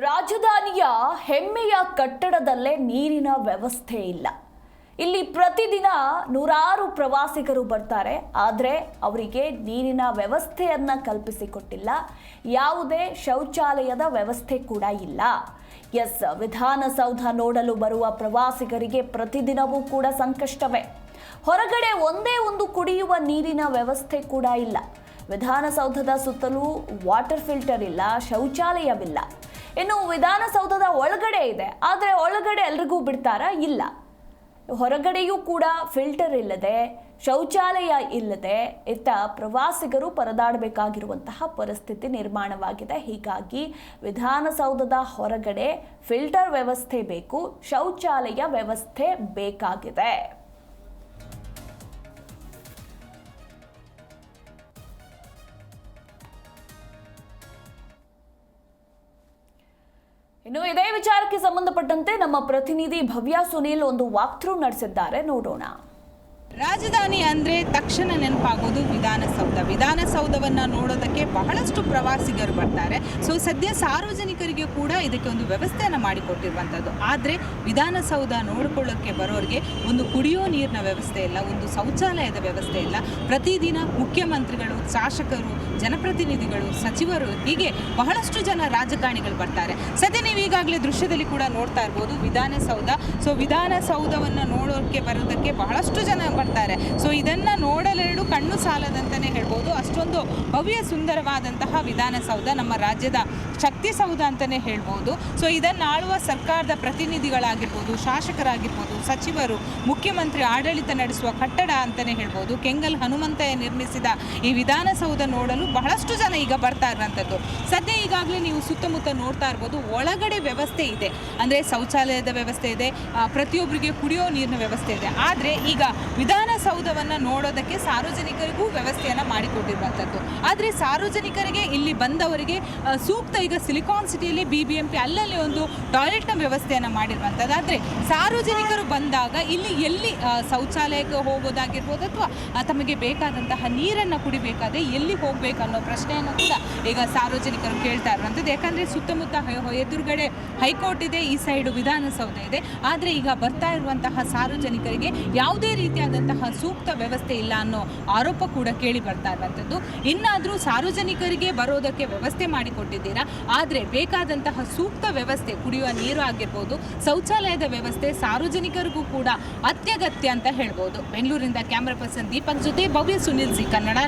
ರಾಜಧಾನಿಯ ಹೆಮ್ಮೆಯ ಕಟ್ಟಡದಲ್ಲೇ ನೀರಿನ ವ್ಯವಸ್ಥೆ ಇಲ್ಲ. ಇಲ್ಲಿ ಪ್ರತಿದಿನ ನೂರಾರು ಪ್ರವಾಸಿಗರು ಬರ್ತಾರೆ. ಆದರೆ ಅವರಿಗೆ ನೀರಿನ ವ್ಯವಸ್ಥೆಯನ್ನ ಕಲ್ಪಿಸಿಕೊಟ್ಟಿಲ್ಲ. ಯಾವುದೇ ಶೌಚಾಲಯದ ವ್ಯವಸ್ಥೆ ಕೂಡ ಇಲ್ಲ. ಎಸ್, ವಿಧಾನಸೌಧ ನೋಡಲು ಬರುವ ಪ್ರವಾಸಿಗರಿಗೆ ಪ್ರತಿದಿನವೂ ಕೂಡ ಸಂಕಷ್ಟವೇ. ಹೊರಗಡೆ ಒಂದೇ ಒಂದು ಕುಡಿಯುವ ನೀರಿನ ವ್ಯವಸ್ಥೆ ಕೂಡ ಇಲ್ಲ. ವಿಧಾನಸೌಧದ ಸುತ್ತಲೂ ವಾಟರ್ ಫಿಲ್ಟರ್ ಇಲ್ಲ, ಶೌಚಾಲಯವಿಲ್ಲ. ಇನ್ನು ವಿಧಾನಸೌಧದ ಒಳಗಡೆ ಇದೆ. ಆದರೆ ಒಳಗಡೆ ಎಲ್ರಿಗೂ ಬಿಡ್ತಾರಾ? ಇಲ್ಲ. ಹೊರಗಡೆಯೂ ಕೂಡ ಫಿಲ್ಟರ್ ಇಲ್ಲದೆ, ಶೌಚಾಲಯ ಇಲ್ಲದೆ ಇತ್ತ ಪ್ರವಾಸಿಗರು ಪರದಾಡಬೇಕಾಗಿರುವಂತಹ ಪರಿಸ್ಥಿತಿ ನಿರ್ಮಾಣವಾಗಿದೆ. ಹೀಗಾಗಿ ವಿಧಾನಸೌಧದ ಹೊರಗಡೆ ಫಿಲ್ಟರ್ ವ್ಯವಸ್ಥೆ ಬೇಕು, ಶೌಚಾಲಯ ವ್ಯವಸ್ಥೆ ಬೇಕಾಗಿದೆ. ಇನ್ನು ಇದೇ ವಿಚಾರಕ್ಕೆ ಸಂಬಂಧಪಟ್ಟಂತೆ ನಮ್ಮ ಪ್ರತಿನಿಧಿ ಭವ್ಯ ಸುನೀಲ್ ಒಂದು ವಾಕ್ ಥ್ರೂ ನಡೆಸಿದ್ದಾರೆ. ನೋಡೋಣ. ರಾಜಧಾನಿ ಅಂದ್ರೆ ತಕ್ಷಣ ನೆನಪಾಗೋದು ವಿಧಾನಸೌಧ. ವಿಧಾನಸೌಧವನ್ನು ನೋಡೋದಕ್ಕೆ ಬಹಳಷ್ಟು ಪ್ರವಾಸಿಗರು ಬರ್ತಾರೆ. ಸೊ ಸದ್ಯ ಸಾರ್ವಜನಿಕರಿಗೆ ಕೂಡ ಇದಕ್ಕೆ ಒಂದು ವ್ಯವಸ್ಥೆಯನ್ನು ಮಾಡಿಕೊಟ್ಟಿರುವಂಥದ್ದು ಆದರೆ ವಿಧಾನಸೌಧ ನೋಡಿಕೊಳ್ಳೋಕ್ಕೆ ಬರೋರಿಗೆ ಒಂದು ಕುಡಿಯೋ ನೀರಿನ ವ್ಯವಸ್ಥೆ ಇಲ್ಲ, ಒಂದು ಶೌಚಾಲಯದ ವ್ಯವಸ್ಥೆ ಇಲ್ಲ. ಪ್ರತಿದಿನ ಮುಖ್ಯಮಂತ್ರಿಗಳು, ಶಾಸಕರು, ಜನಪ್ರತಿನಿಧಿಗಳು, ಸಚಿವರು ಹೀಗೆ ಬಹಳಷ್ಟು ಜನ ರಾಜಕಾರಣಿಗಳು ಬರ್ತಾರೆ. ಸದ್ಯ ನೀವು ಈಗಾಗಲೇ ದೃಶ್ಯದಲ್ಲಿ ಕೂಡ ನೋಡ್ತಾ ಇರ್ಬೋದು ವಿಧಾನಸೌಧ. ಸೊ ವಿಧಾನಸೌಧವನ್ನು ನೋಡೋಕ್ಕೆ ಬರೋದಕ್ಕೆ ಬಹಳಷ್ಟು ಜನ ಬರ್ತಾರೆ ಸೊ ಇದನ್ನು ಕಣ್ಣು ಸಾಲದಂತಲೇ ಹೇಳ್ಬೋದು. ಅಷ್ಟೊಂದು ಭವ್ಯ ಸುಂದರವಾದಂತಹ ವಿಧಾನಸೌಧ ನಮ್ಮ ರಾಜ್ಯದ ಶಕ್ತಿ ಸೌಧ ಅಂತಲೇ ಹೇಳ್ಬೋದು. ಸೊ ಇದನ್ನು ಆಳುವ ಸರ್ಕಾರದ ಪ್ರತಿನಿಧಿಗಳಾಗಿರ್ಬೋದು, ಶಾಸಕರಾಗಿರ್ಬೋದು, ಸಚಿವರು, ಮುಖ್ಯಮಂತ್ರಿ ಆಡಳಿತ ನಡೆಸುವ ಕಟ್ಟಡ ಅಂತಲೇ ಹೇಳ್ಬೋದು. ಕೆಂಗಲ್ ಹನುಮಂತಯ್ಯ ನಿರ್ಮಿಸಿದ ಈ ವಿಧಾನಸೌಧ ನೋಡಲು ಬಹಳಷ್ಟು ಜನ ಈಗ ಬರ್ತಾ ಇರುವಂಥದ್ದು ಸದ್ಯ ಈಗಾಗಲೇ ನೀವು ಸುತ್ತಮುತ್ತ ನೋಡ್ತಾ ಇರ್ಬೋದು, ಒಳಗಡೆ ವ್ಯವಸ್ಥೆ ಇದೆ. ಅಂದರೆ ಶೌಚಾಲಯದ ವ್ಯವಸ್ಥೆ ಇದೆ ಪ್ರತಿಯೊಬ್ಬರಿಗೆ ಕುಡಿಯೋ ನೀರಿನ ವ್ಯವಸ್ಥೆ ಇದೆ. ಆದರೆ ಈಗ ವಿಧಾನಸೌಧವನ್ನು ನೋಡೋದಕ್ಕೆ ಸಾರ್ವಜನಿಕರಿಗೂ ವ್ಯವಸ್ಥೆಯನ್ನು ಮಾಡಿಕೊಟ್ಟಿರುವಂಥದ್ದು ಆದರೆ ಸಾರ್ವಜನಿಕರಿಗೆ ಇಲ್ಲಿ ಬಂದವರಿಗೆ ಸೂಕ್ತ ಈಗ ಸಿಲಿಕಾನ್ ಸಿಟಿಯಲ್ಲಿ ಬಿ ಬಿ ಎಂ ಪಿ ಅಲ್ಲಲ್ಲಿ ಒಂದು ಟಾಯ್ಲೆಟ್ನ ವ್ಯವಸ್ಥೆಯನ್ನು ಮಾಡಿರುವಂಥದ್ದು ಆದರೆ ಸಾರ್ವಜನಿಕರು ಬಂದಾಗ ಇಲ್ಲಿ ಎಲ್ಲಿ ಶೌಚಾಲಯಕ್ಕೆ ಹೋಗೋದಾಗಿರ್ಬೋದು ಅಥವಾ ತಮಗೆ ಬೇಕಾದಂತಹ ನೀರನ್ನು ಕುಡಿಬೇಕಾದ್ರೆ ಎಲ್ಲಿ ಹೋಗಬೇಕು ಅನ್ನೋ ಪ್ರಶ್ನೆಯನ್ನು ಕೂಡ ಈಗ ಸಾರ್ವಜನಿಕರು ಕೇಳ್ತಾ ಇರುವಂಥದ್ದು ಯಾಕಂದರೆ ಸುತ್ತಮುತ್ತ ಎದುರುಗಡೆ ಹೈಕೋರ್ಟ್ ಇದೆ, ಈ ಸೈಡು ವಿಧಾನಸೌಧ ಇದೆ. ಆದರೆ ಈಗ ಬರ್ತಾ ಇರುವಂತಹ ಸಾರ್ವಜನಿಕರಿಗೆ ಯಾವುದೇ ರೀತಿಯಾದಂತಹ ಸೂಕ್ತ ವ್ಯವಸ್ಥೆ ಇಲ್ಲ ಅನ್ನೋ ಆರೋಪ ಕೂಡ ಕೇಳಿ ಬರ್ತಾ ಇರುವಂಥದ್ದು. ಇನ್ನಾದರೂ ಸಾರ್ವಜನಿಕರಿಗೆ ಬರೋದಕ್ಕೆ ವ್ಯವಸ್ಥೆ ಮಾಡಿಕೊಟ್ಟಿದ್ದೀರಾ? ಆದರೆ ಬೇಕಾದಂತಹ ಸೂಕ್ತ ವ್ಯವಸ್ಥೆ, ಕುಡಿಯುವ ನೀರು ಆಗಿರ್ಬೋದು, ಶೌಚಾಲಯದ ವ್ಯವಸ್ಥೆ ಸಾರ್ವಜನಿಕರಿಗೂ ಕೂಡ ಅತ್ಯಗತ್ಯ ಅಂತ ಹೇಳ್ಬೋದು. ಬೆಂಗಳೂರಿಂದ ಕ್ಯಾಮ್ರಾ ಪರ್ಸನ್ ದೀಪಕ್ ಜೊತೆ ಭವ್ಯ ಸುನಿಲ್ ಸಿ ಕನ್ನಡ